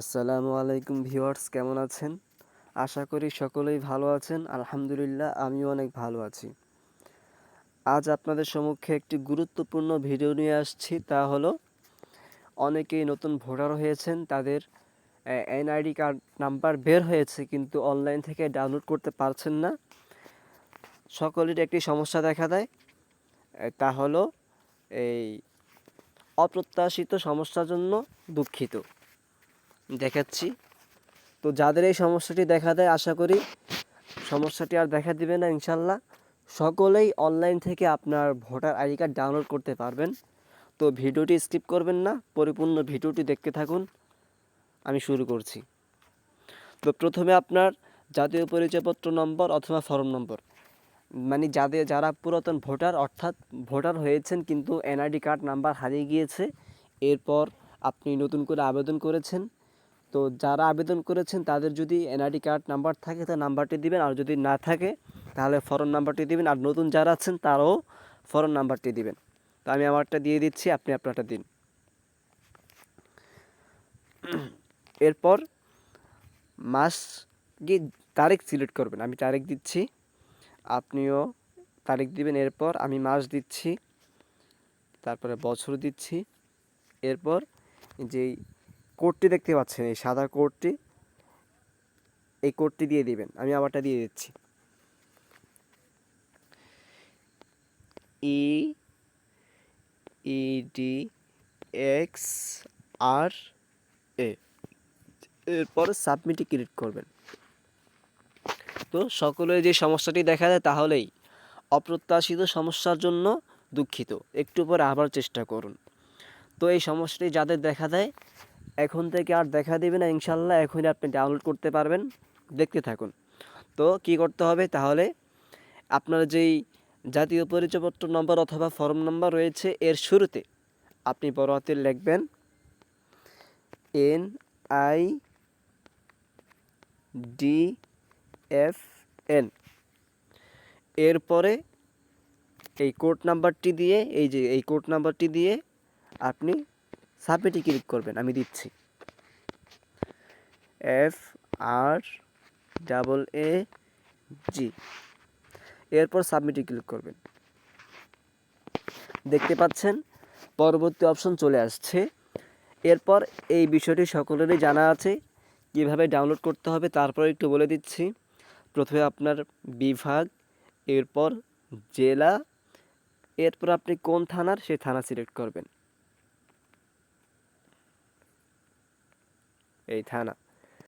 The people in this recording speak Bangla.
আসসালামু আলাইকুম ভিউয়ার্স, কেমন আছেন? আশা করি সকলেই ভালো আছেন। আলহামদুলিল্লাহ, আমিও অনেক ভালো আছি। আজ আপনাদের সম্মুখে একটি গুরুত্বপূর্ণ ভিডিও নিয়ে আসছি। তা হলো, অনেকেই নতুন ভোটার হয়েছেন, তাদের এনআইডি কার্ড নাম্বার বের হয়েছে, কিন্তু অনলাইন থেকে ডাউনলোড করতে পারছেন না। সকলের একটি সমস্যা দেখা দেয়। তা হলো, এই অপ্রত্যাশিত সমস্যার জন্য দুঃখিত। দেখাচ্ছি। তো যাদের এই সমস্যাটি দেখা দেয়, আশা করি সমস্যাটি আর দেখা দিবে না ইনশাল্লাহ সকলেই অনলাইন থেকে আপনার ভোটার আইডি কার্ড ডাউনলোড করতে পারবেন। তো ভিডিওটি স্কিপ করবেন না, পরিপূর্ণ ভিডিওটি দেখতে থাকুন। আমি শুরু করছি। তো প্রথমে আপনার জাতীয় পরিচয়পত্র নম্বর অথবা ফর্ম নম্বর মানে যাদের, যারা পুরাতন ভোটার, অর্থাৎ ভোটার হয়েছেন কিন্তু এনআইডি কার্ড নাম্বার হারিয়ে গিয়েছে, এরপর আপনি নতুন করে আবেদন করেছেন। তো যারা আবেদন করেছেন, তাদের যদি এনআইডি কার্ড নাম্বার থাকে, তা নাম্বারটি দিবেন। আর যদি না থাকে, তাহলে ফরম নাম্বারটি দিবেন। আর নতুন যারা আছেন, তারাও ফরম নাম্বারটি দিবেন। তো আমি আমারটা দিয়ে দিচ্ছি, আপনি আপনারটা দিন। এরপর মাস কি তারিখ সিলেক্ট করবেন। আমি তারিখ দিচ্ছি, আপনিও তারিখ দিবেন। এরপর আমি মাস দিচ্ছি, তারপরে বছর দিচ্ছি। এরপর যেই কোডটি দেখতে পাচ্ছেন, এই সাদা কোডটি। এই কোডটি দিয়ে দিবেন, আমি আবারটা দিয়ে দিচ্ছি। ই ই ডি এক্স আর এ এরপর সাবমিটে ক্লিক করবেন। তো সকলের যে সমস্যাটি দেখা যায় তাহলেই অপ্রত্যাশিত সমস্যার জন্য দুঃখিত। একটু পরে আবার চেষ্টা করুন। তো এই সমস্যাটি যাদের দেখা দেয় এখন থেকে আর দেখা দেবে না, ইনশাল্লাহ এখনই আপনি ডাউনলোড করতে পারবেন। দেখতে থাকুন। তো কি করতে হবে? তাহলে আপনার যেই জাতীয় পরিচয়পত্র নম্বর অথবা ফর্ম নম্বর রয়েছে, এর শুরুতে আপনি বড় হাতে লিখবেন N I D F N এরপরে এই কোড নাম্বারটি দিয়ে, এই যে এই কোড নাম্বারটি দিয়ে আপনি সাবমিটে ক্লিক করবেন, আমি দিচ্ছি। এফ আর ডাবল এ জি এরপর সাবমিটে ক্লিক করবেন। দেখতে পাচ্ছেন, পরবর্তী অপশন চলে আসছে। এরপর এই বিষয়টি সকলেরই জানা আছে, কীভাবে ডাউনলোড করতে হবে তারপর একটু বলে দিচ্ছি। প্রথমে আপনার বিভাগ, এরপর জেলা, এরপর আপনি কোন থানার, সেই থানা সিলেক্ট করবেন। এই থানা